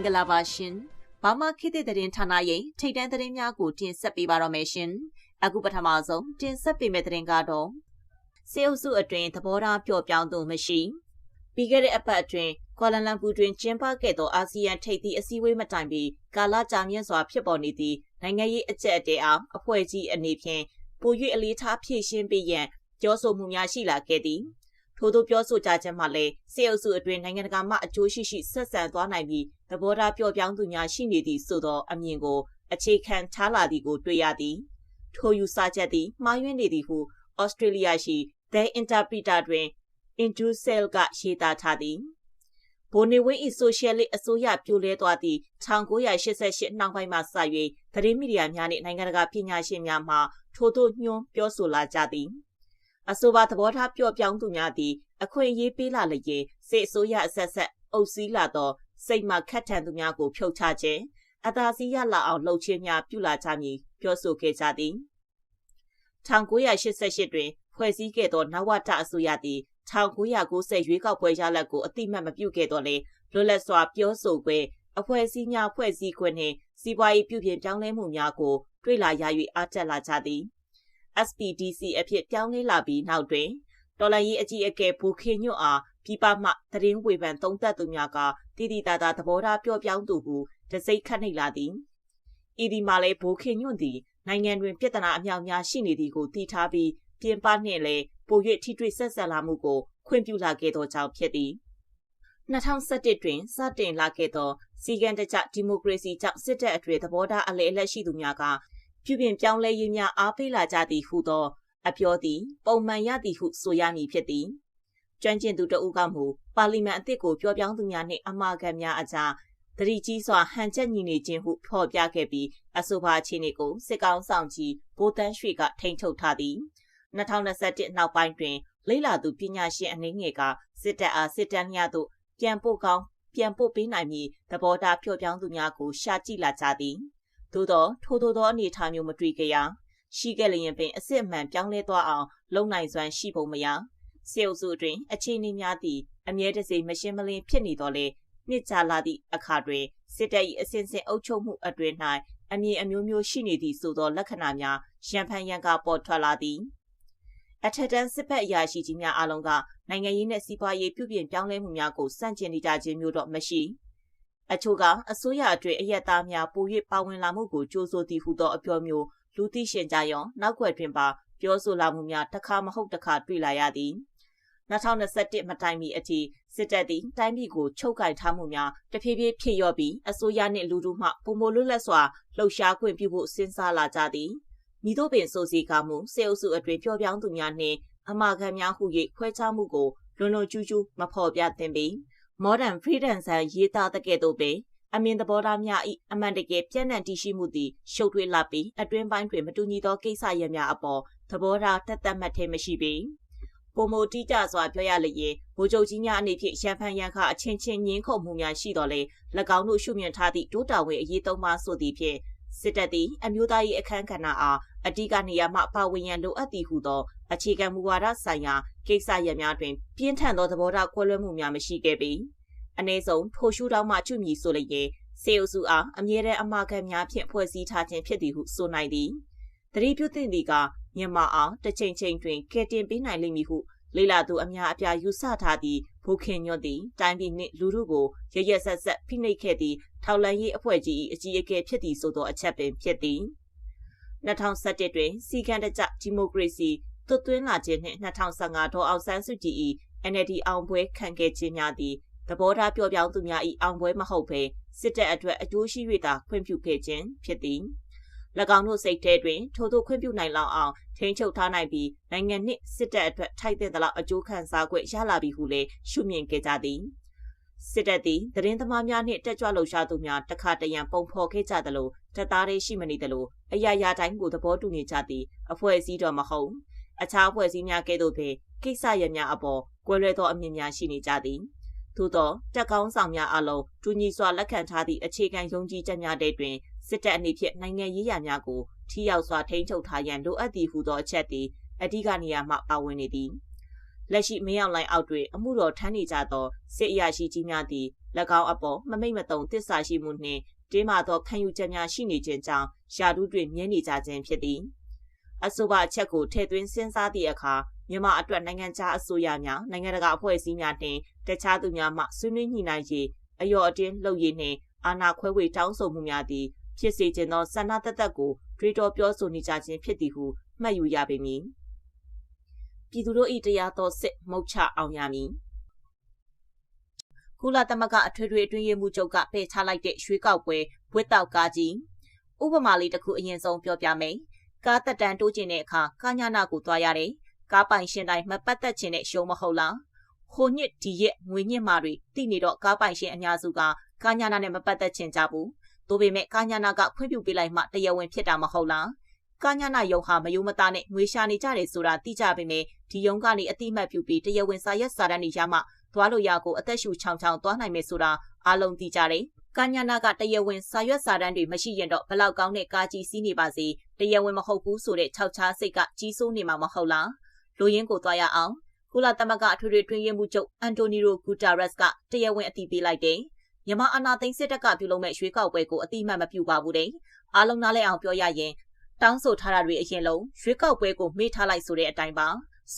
င်္ဂလာပါရှင်။ဘာမခေတ်သစ်သတင်းဌာနရဲ့ထိတ်တန့်သတင်းများကိုတင်ဆက်ပေးပါတော့မယ်ရှင်။အခုပထမဆုံးတင်ဆက်ပေးမယ့်သတင်းကတော့စေအုပ်စုအတွင်းသဘောထားပျော့ပြောင်းသူမရှိပြီးခဲ့တဲ့အပတ်အတွင်းကွာလာလမ်ပူတွင်ကျင်းပခဲ့သောအာဆီယံထိပ်သီးအစည်းအဝေးမတိုင်ပြီးကာလကြာမြင့်စွာဖြစ်ပေါ်နေသည့်နိုင်ငံရေးအကြက်အတဲအားအဖွဲ့ကြီးအနေဖြင့်ပို၍အလေးထားဖြည့်ရှင်းပေးရန်ပြောဆိုမှုများရှိလာခဲ့သည်။ ထို့သောပြောဆိုကြခြင်းမှာလည်းစေအုပ်စုအတွင်းနိုင်ငံတကာမှအကျိုးရှိရှိဆက်ဆံသွားနိုင်ပြီးသဘောထားပျော့ပြောင်းသူများရှိနေသည့်ဆိုသောအမြင်ကိုအခြေခံထားလာသည်ကိုတွေ့ရသည်ထိုယူဆချက်သည်မှားယွင်းနေသည်ဟုဩစတြေးလျရှိ The Interpreter တွင် Indusel ကရေးသားထားသည်ဘိုနေဝင်း၏ဆိုရှယ်လစ်အစိုးရပြိုလဲသွားသည့်1988နှောင်းပိုင်းမှစ၍သတင်းမီဒီယာများနှင့်နိုင်ငံတကာပညာရှင်များမှထို့သို့ညွှန်းပြောဆိုလာကြသည်။ အဆိုပါသဘောထားပျော့ပြောင်းသူများသည်အခွင့်အရေးပေးလာလျင်စစ်အစိုးရအဆက်ဆက်အုပ်စည်းလာသောစိတ်မှခက်ထန်သူများကိုဖြုတ်ချခြင်းအသာစီးရလာအောင်လှုပ်ခြင်းများပြုလာကြမည်ပြောဆိုခဲ့ကြသည်1988တွင်ဖွဲ့စည်းခဲ့သောနဝတအစိုးရသည်1990ရွေးကောက်ပွဲရလဒ်ကိုအတိမတ်မပြုခဲ့တော့လေလွတ်လပ်စွာပြောဆိုခွင့်အဖွဲ့အစည်းများဖွဲ့စည်းခွင့်နှင့်စီးပွားရေးပြုပြင်ပြောင်းလဲမှုများကိုတွေ့လာရ၍အားတက်လာကြသည် SPDC အဖြစ်ပြောင်းလဲလာပြီးနောက်တွင်တော်လိုင်းရေးအကြီးအကဲဘူခေညွတ်အားပြပမှသတင်းဝေဖန်သုံးသပ်သူများကတည်တည်တာတာသဘောထားပြော့ပြောင်းသူဟုတစိတ်ခတ်နှိပ်လာသည်ဤဒီမှာလည်းဘူခေညွတ်သည်နိုင်ငံတွင်ပြဿနာအမြောက်များရှိနေသည်ကိုသိထားပြီးပြင်ပနှင့်လည်းပို၍ထိတွေ့ဆက်ဆက်လာမှုကိုခွင့်ပြုလာခဲ့သောကြောင့်ဖြစ်သည်2017တွင်စတင်လာခဲ့သောစီကံတကြဒီမိုကရေစီကြောင့်စစ်တပ်အထွေသဘောထားအလေအလက်ရှိသူများက ပြုပြင်ပြောင်းလဲရေးများအားပေးလာကြသည်ဟုသော အပြောသည် ပုံမှန်ရသည်ဟုဆိုရမည်ဖြစ်သည်ကျွမ်းကျင်သူတဦးကမူပါလီမန်အသစ်ကိုပြောပြောင်းသူများနှင့်အမှားခံများအကြားတတိကြီးစွာဟန်ချက်ညီနေခြင်းဟုဖော်ပြခဲ့ပြီးအဆိုပါအခြေအနေကိုစစ်ကောင်ဆောင်ကြီးဘိုးတန်းရွှေကထိန်းချုပ်ထားသည်2021နောက်ပိုင်းတွင်လိလာသူပညာရှင်အနေငယ်ကစစ်တပ်အားစစ်တမ်းများသို့ပြန်ပို့ကောင်းပြန်ပို့ပေးနိုင်မည်သဘောထားဖြော့ပြောင်းသူများကိုရှာကြည့်လာကြသည် သို့သောထိုးထိုးသောအနေအထားမျိုးမတွေ့ကြရရှိခဲ့လျင်ပင်အစ်စ်မှန်ပြောင်းလဲသွားအောင်လုံနိုင်စွမ်းရှိပုံမရစေအုပ်စုအတွင်းအခြေအနေများသည့်အမြဲတစေမရှင်းမလင်းဖြစ်နေတော့လေနှစ်ကြာလာသည့်အခါတွင်စစ်တပ်၏အစဉ်စဉ်အုပ်ချုပ်မှုအတွင်း၌အမြင်အမျိုးမျိုးရှိနေသည့်ဆိုသောလက္ခဏာများရန်ဖန်ရန်ကပေါ်ထွက်လာသည်အထက်တန်းစစ်ဘက်အရာရှိကြီးများအလုံးကနိုင်ငံရေးနဲ့စီးပွားရေးပြုပြင်ပြောင်းလဲမှုများကိုစန့်ကျင်နေကြခြင်းမျိုးတော့မရှိ။ အချို့ကအစိုးရအတွင်းအရက်သားများပို၍ပါဝင်လာမှုကိုကြိုးဆိုသည်ဟုသောအပြောမျိုးလူသိရှင်ကြရောနောက်ွယ်တွင်ပါပြောဆိုလာမှုများတစ်ခါမဟုတ်တစ်ခါတွေ့လာရသည်2021မတိုင်မီအထိစစ်တပ်သည်တိုင်းပြည်ကိုချုပ်ကင်ထားမှုများတဖြည်းဖြည်းဖြစ်ရော့ပြီးအစိုးရနှင့်လူထုမှပုံမလွတ်လပ်စွာလှုပ်ရှားခွင့်ပြုဖို့စဉ်းစားလာကြသည်မိတို့ပင်စိုးစီကမှုစေအုပ်စုအတွင်းပျော်ပြောင်းသူများနှင့်အမာခံများဟု၍ခွဲခြားမှုကိုလွန်လွန်ကျူးကျူးမဖော်ပြသင့်ပေ modern freelancer ရေးသားတဲ့ကဲ့သို့ပင်အမြင်သဘောထားများ၏အမှန်တကယ်ပြန့်နှံ့တည်ရှိမှုသည်ရှုပ်ထွေးလာပြီးအတွင်းပိုင်းတွင်မတူညီသောကိစ္စရပ်များအပေါ်သဘောထားတက်တက်မှတ်ထဲမရှိပေပုံမတိကျစွာပြောရလျင်ဗိုလ်ချုပ်ကြီးများအနေဖြင့်ရန်ဖန်ရန်ခအချင်းချင်းငင်းခုန်မှုများရှိတော်လေ၎င်းတို့ရှုမြင်ထားသည့်တိုးတာဝင်အရေးသုံးပါဆိုသည့်ဖြင့်စစ်တပ်သည်အမျိုးသားရေးအခမ်းကဏ္ဍအားအတိကနေရာမှပါဝင်ရန်လိုအပ်သည်ဟုသော အခြေခံမူဝါဒဆိုင်ရာကိစ္စရပ်များတွင် ပြင်းထန်သောသဘောထားကွဲလွဲမှုများမရှိခဲ့ပေအ ਨੇ ဆုံးထိုရှုထောင့်မှကျွမီဆိုလျင်စေအုပ်စုအားအမြဲတမ်းအမှားခံများဖြင့်ဖွဲ့စည်းထားခြင်းဖြစ်သည်ဟုဆိုနိုင်သည်တတိပြုသင့်သည်ကမြန်မာအားတစ်ချိန်ချိန်တွင်ကဲတင်ပေးနိုင်လိမ့်မည်ဟုလေလာသူအများအပြားယူဆထားသည့်ဘုခင်ညွတ်သည်တိုင်းပြည်နှင့်လူထုကိုရရဆက်ဆက်ဖိနှိပ်ခဲ့သည့်ထောက်လန်းရေးအဖွဲ့ကြီး၏အကြီးအကဲဖြစ်သည်ဆိုသောအချက်ပင်ဖြစ်သည်2017တွင်စီကံတကြဒီမိုကရေစီ သွတ်သွင်းလာခြင်းနှင့်2015ဒေါ်အောင်ဆန်းစုကြည်၏ NLD အောင်ပွဲခံခဲ့ခြင်းများသည်သဘောထားပြောပြောင်းသူများ၏အောင်ပွဲမဟုတ်ဘဲစစ်တပ်အတွက်အကျိုးရှိ၍သာခွင့်ပြုခဲ့ခြင်းဖြစ်သည်၎င်းတို့စိတ်ထဲတွင်ထို့သောခွင့်ပြုနိုင်လောက်အောင်ထိန်းချုပ်ထားနိုင်ပြီးနိုင်ငံနှင့်စစ်တပ်အတွက်ထိုက်တဲ့သလောက်အကျိုးခံစား권ရလာပြီဟုလည်းရှုမြင်ခဲ့ကြသည်စစ်တပ်သည်သတင်းသမားများနှင့်တက်ကြွလှုပ်ရှားသူများတခါတရံပုံဖော်ခဲ့ကြသလိုတပ်သားတွေရှိမနေသလိုအရာရာတိုင်းကိုသဘောတူနေကြသည်အဖွဲ့အစည်းတော်မဟုတ် အခြားအဖွဲ့အစည်းများကဲ့သို့ပင်ကိစ္စရပ်များအပေါ်ကွဲလွဲသောအမြင်များရှိနေကြသည်သို့သောတက်ကောင်းဆောင်များအလုံးတူညီစွာလက်ခံထားသည့်အခြေခံယုံကြည်ချက်များတဲ့တွင်စစ်တပ်အနေဖြင့်နိုင်ငံရေးရာများကိုထိရောက်စွာထိန်းချုပ်ထားရန်လိုအပ်သည်ဟုသောအချက်သည်အဓိကနေရာမှပါဝင်နေသည်လက်ရှိမင်းအောင်လိုင်းအောက်တွင်အမှုတော်ထမ်းနေကြသောစစ်အရာရှိကြီးများသည်၎င်းအပေါ်မမိတ်မတုံတစ္ဆာရှိမှုနှင့်တင်းမာသောခံယူချက်များရှိနေခြင်းကြောင့်ယာဒူးတွင်မြင်နေကြခြင်းဖြစ်သည် အဆိုပါအချက်ကိုထည့်သွင်းစဉ်းစားသည့်အခါမြန်မာအတွက်နိုင်ငံခြားအစိုးရများနိုင်ငံတကာအဖွဲ့အစည်းများနှင့်တခြားသူများမှဆွေးနွေးညှိနှိုင်းရေးအယော်အတင်းလှုပ်ရည်နှင့်အာဏာခွဲဝေတောင်းဆိုမှုများသည်ဖြစ်စေခြင်းသောဆန္ဒတသက်ကိုတွေးတောပြောဆိုနေကြခြင်းဖြစ်သည်ဟုမှတ်ယူရပေမည်ပြည်သူတို့၏တရားသောစစ်မုတ်ချအောင်ရမည်ကုလသမဂ္ဂအထွေထွေအတွင်းရေးမှူးချုပ်ကပယ်ချလိုက်တဲ့ရွှေကောက်ပွဲဝစ်တောက်ကားကြီးဥပမာလေးတစ်ခုအရင်ဆုံးပြောပြမယ် ကားတက်တန်းတိုးကျင်တဲ့အခါကာညာနာကိုသွားရတယ်ကားပိုင်ရှင်တိုင်းမပတ်သက်ခြင်းနဲ့ရှုံးမဟုတ်လားဟိုညစ်ဒီရက်ငွေညစ်မာတွေတိနေတော့ကားပိုင်ရှင်အများစုကကာညာနာနဲ့မပတ်သက်ခြင်းကြဘူးဒါပေမဲ့ကာညာနာကဖွင့်ပြပေးလိုက်မှတရားဝင်ဖြစ်တာမဟုတ်လားကာညာနာယုံဟာမယုံမသားနဲ့ငွေရှာနေကြတယ်ဆိုတာသိကြပေမဲ့ဒီယုံကနေအတိမတ်ပြုပြီးတရားဝင်စာရက်စာတမ်းတွေရမှသွားလို့ရကိုအသက်ရှူချောင်ချောင်သွားနိုင်မယ်ဆိုတာအားလုံးသိကြတယ်။ကာညာနာကတရားဝင်စာရွက်စာတမ်းတွေမရှိရင်တော့ဘလောက်ကောင်းတဲ့ကာကြီးစီးနေပါစေ တရားဝင်မဟုတ်ဘူးဆိုတဲ့ခြောက်ချားစိတ်ကကြီးစိုးနေမှာမဟုတ်လား။လူရင်းကိုသွားရအောင်။ကုလသမဂ္ဂအထွေထွေတွင်ရင်မှုချုပ်အန်တိုနီရိုဂူတာရက်စ်ကတရားဝင်အတည်ပြုလိုက်တယ်။မြန်မာအာဏာသိမ်းစစ်တပ်ကပြုလုပ်မဲ့ရွေးကောက်ပွဲကိုအတိအမှတ်မပြုပါဘူးတဲ့။အားလုံးနားလည်အောင်ပြောရရင်တောင်းဆိုထားတာတွေအရင်လုံးရွေးကောက်ပွဲကိုမေ့ထားလိုက်ဆိုတဲ့အတိုင်းပါ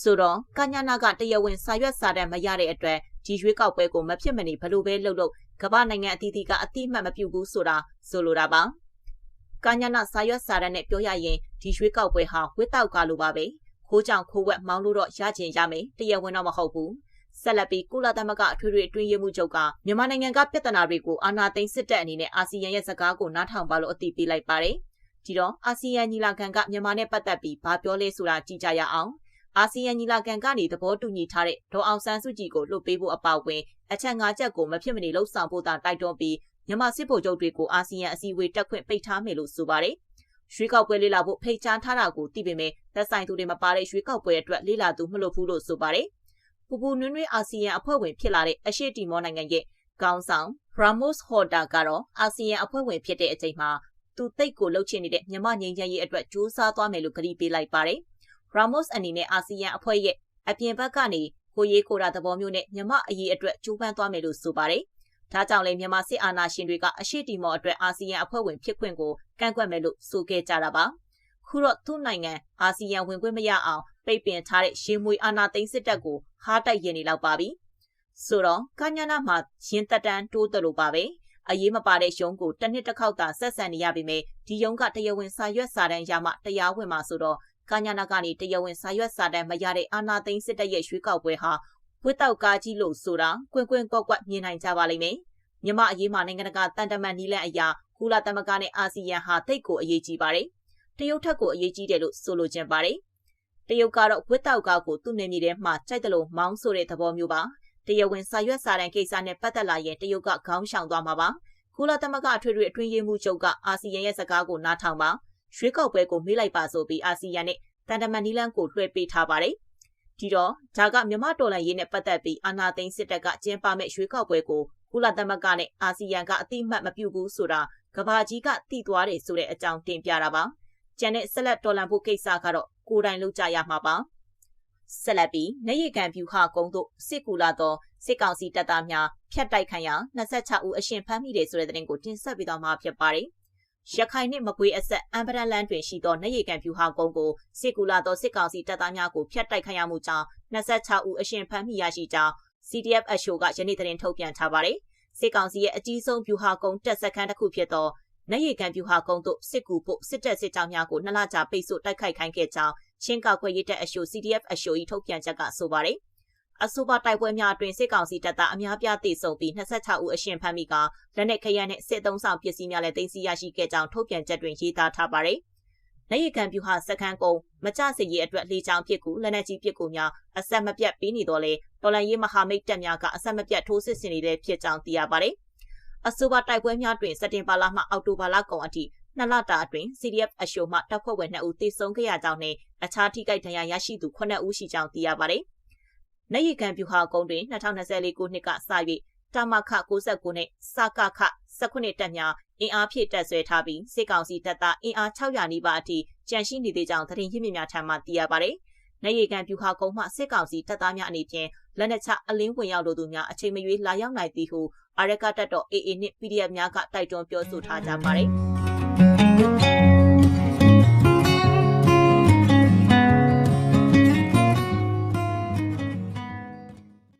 ဆိုတော့ကညာနာကတရားဝင်စာရွက်စာတမ်းမရတဲ့အတွက်ဒီရွေးကောက်ပွဲကိုမဖြစ်မနေဘလို့ပဲလှုပ်လို့ကမ္ဘာနိုင်ငံအသီးသီးကအတိအမှတ်မပြုဘူးဆိုတာဆိုလိုတာပါ ကညာနာစာရွက်စာတမ်းနဲ့ပြောရရင်ဒီရွေးကောက်ပွဲဟာဝစ်တောက်ကလိုပါပဲခိုးကြောင်ခိုးဝက်မောင်းလို့တော့ရကျင်ရမယ်တရားဝင်တော့မဟုတ်ဘူးဆက်လက်ပြီးကုလသမဂ္ဂအထွေထွေအတွင်းရေးမှူးချုပ်ကမြန်မာနိုင်ငံကပြဿနာတွေကိုအာဏာသိမ်းစစ်တပ်အနေနဲ့အာဆီယံရဲ့စကားကိုနားထောင်ပါလို့အသိပေးလိုက်ပါတယ်။ဒီတော့အာဆီယံညီလာခံကမြန်မာနဲ့ပတ်သက်ပြီးဘာပြောလဲဆိုတာကြည့်ကြရအောင်အာဆီယံညီလာခံကနေသဘောတူညီထားတဲ့ဒေါ်အောင်ဆန်းစုကြည်ကိုလွှတ်ပေးဖို့အပါအဝင်အချက်၅ချက်ကိုမဖြစ်မနေလှုပ်ဆောင်ဖို့သာတိုက်တွန်းပြီး မြန်မာစစ်ဗိုလ်ချုပ်တွေကိုအာဆီယံအစည်းအဝေးတက်ခွင့်ပိတ်ထားမယ်လို့ဆိုပါတယ်ရွှေကောက်ပွဲလေးလာဖို့ဖိတ်ကြားထားတာကိုသိပေမဲ့သက်ဆိုင်သူတွေမပါတဲ့ရွှေကောက်ပွဲအတွက်လေးလာသူမလို့ဘူးလို့ဆိုပါတယ်ပူပူနွန်းနွေးအာဆီယံအဖွဲ့ဝင်ဖြစ်လာတဲ့အရှေ့တီမောနိုင်ငံရဲ့ခေါင်းဆောင် Ramos Horta ကတော့အာဆီယံအဖွဲ့ဝင်ဖြစ်တဲ့အချိန်မှာသူတိတ်ကိုလှုပ်ချင်နေတဲ့မြမငြိမ်းချမ်းရေးအတွက်ကြိုးစားသွားမယ်လို့ကတိပေးလိုက်ပါတယ်။ Ramos အနေနဲ့အာဆီယံအဖွဲ့ရဲ့အပြင်ဘက်ကနေကိုရေးကိုတာသဘောမျိုးနဲ့မြမအရေးအတွက်ကြိုးပမ်းသွားမယ်လို့ဆိုပါတယ်။ ဒါကြောင့်လည်းမြန်မာစစ်အာဏာရှင်တွေကအရှိတီမော်အတွက်အာဆီယံအဖွဲ့ဝင်ဖြစ်ခွင့်ကိုကန့်ကွက်မယ်လို့ဆိုခဲ့ကြတာပါ။ခုတော့သူ့နိုင်ငံအာဆီယံဝင်ခွင့်မရအောင်ပိတ်ပင်ထားတဲ့ရေမွေအာဏာသိမ်းစစ်တပ်ကိုဟားတိုက်ရင်နေလောက်ပါပြီ။ဆိုတော့ကညာနာမှာရင်တက်တန်းတိုးတယ်လို့ပါပဲ။အရေးမပါတဲ့ရုံးကိုတစ်နှစ်တစ်ခေါက်သာဆက်ဆံနေရပေမဲ့ဒီရုံးကတရားဝင်စာရွက်စာတမ်းရမှတရားဝင်မှာဆိုတော့ကညာနာကနေတရားဝင်စာရွက်စာတမ်းမရတဲ့အာနာသိန်းစစ်တပ်ရဲ့ရွေးကောက်ပွဲဟာ ဝစ်တောက်ကားကြီးလို့ဆိုတာကွင်ကွင်ကွက်ကွက်မြင်နိုင်ကြပါလိမ့်မယ်။မြမအရေးမှာနိုင်ငံတကာတန်တမန်နီလန့်အရာကုလသမဂ္ဂနဲ့အာဆီယံဟာတိတ်ကိုအရေးကြီးပါတယ်။တရုတ်ထက်ကိုအရေးကြီးတယ်လို့ဆိုလိုချင်ပါတယ်။တရုတ်ကတော့ဝစ်တောက်ကားကိုသူ့နေမြေထဲမှာကြိုက်တယ်လို့မောင်းဆိုတဲ့သဘောမျိုးပါ။တရားဝင်စာရွက်စာတမ်းကိစ္စနဲ့ပတ်သက်လာရင်တရုတ်ကခေါင်းရှောင်သွားမှာပါ။ကုလသမဂ္ဂအထွေထွေအတွင်းရေးမှူးချုပ်ကအာဆီယံရဲ့စကားကိုနားထောင်ပါ။ရွေးကောက်ပွဲကိုမေးလိုက်ပါဆိုပြီးအာဆီယံနဲ့တန်တမန်နီလန်ကိုလွှဲပေးထားပါတယ်။ ဒီတော့ဒါကမြမတော်လန်ရေးနဲ့ပတ်သက်ပြီးအာနာသိန်းစစ်တပ်ကကျင်းပမဲ့ရွေးကောက်ပွဲကိုကုလသမဂ္ဂနဲ့အာဆီယံကအတိမတ်မပြုဘူးဆိုတာကဘာကြီးကတိသွားတယ်ဆိုတဲ့အကြောင်းတင်ပြတာပါ။ကျန်တဲ့ဆက်လက်တော်လန်ဖို့ကိစ္စကတော့ကိုယ်တိုင်လုပ်ကြရမှာပါ။ဆက်လက်ပြီးနေရီကန်ပြူဟာကုန်းတို့စစ်ကူလာသောစစ်ကောင်စီတပ်သားများဖျက်တိုက်ခံရ26ဦးအရှင်ဖမ်းမိတယ်ဆိုတဲ့သတင်းကိုတင်ဆက်ပေးသွားမှာဖြစ်ပါတယ်။ ရခိုင်နှင့်မကွေးအဆက်အမ်ပရန်လန်တွင်ရှိသောနေရီကန်ပြူဟာကုန်းကိုစစ်ကူလာသောစစ်ကောင်စီတပ်သားများကိုဖျက်တိုက်ခံရမှုကြောင့်26ဦးအရှင်ဖမ်းမိရရှိကြောင်း CDF အရှိုကယနေ့သတင်းထုတ်ပြန်ထားပါတယ်။စစ်ကောင်စီရဲ့အကြီးဆုံးပြူဟာကုန်းတပ်စခန်းတစ်ခုဖြစ်သောနေရီကန်ပြူဟာကုန်းတို့စစ်ကူဖို့စစ်တပ်စစ်ကြောင်းများကိုနှစ်လကြာပိတ်ဆို့တိုက်ခိုက်ခိုင်းခဲ့ကြောင်းချင်းကောက်ခွေရေးတပ်အရှို CDF အရှို၏ထုတ်ပြန်ချက်ကဆိုပါတယ်။ အဆိုပါတိုက်ပွဲများအတွင်းစစ်ကောင်စီတပ်သားအများပြားသေဆုံးပြီး26ဦးအရှင်ဖမ်းမိကလက်နက်ခရမ်းနဲ့စစ်သုံးဆောင်ပစ္စည်းများလည်းသိမ်းဆည်းရရှိခဲ့ကြောင်းထုတ်ပြန်ချက်တွင်ရေးသားထားပါတယ်။နိုင်ရကန်ပြူဟာစခန်းကုန်းမကြစေရေးအတွက်လေကြောင်းပစ်ကူလက်နက်ကြီးပစ်ကူများအဆက်မပြတ်ပြီးနေတော့လေတော်လန်ရေးမဟာမိတ်တပ်များကအဆက်မပြတ်ထိုးစစ်ဆင်နေတဲ့ဖြစ်ကြောင်းသိရပါတယ်။အဆိုပါတိုက်ပွဲများတွင်စက်တင်ဘာလမှအောက်တိုဘာလကုန်အထိနှစ်လတာအတွင်း CDF အရှိုမှတပ်ဖွဲ့ဝင်2ဦးသေဆုံးခဲ့ရကြောင်းနဲ့အခြားထိခိုက်ဒဏ်ရာရရှိသူ9ဦးရှိကြောင်းသိရပါတယ်။ နိုင်ရီကန်ပြူဟာကုန်းတွင်2024ခုနှစ်ကစ၍တမခ69နဲ့စကခ19တပ်များအင်အားဖြည့်တက်ဆွဲထားပြီးစစ်ကောင်စီတပ်သားအင်အား600နီးပါးအထိကြန့်ရှိနေသေးကြောင်းသတင်းရင်းမြစ်များထံမှသိရပါတယ်။နိုင်ရီကန်ပြူဟာကုန်းမှစစ်ကောင်စီတပ်သားများအနေဖြင့်လက်နက်ချအလင်းဝင်ရောက်လိုသူများအချိန်မရွေးလာရောက်နိုင်သည်ဟုအာရကတပ်တော် AA နှင့် PDF များကတိုက်တွန်းပြောဆိုထားကြပါတယ်။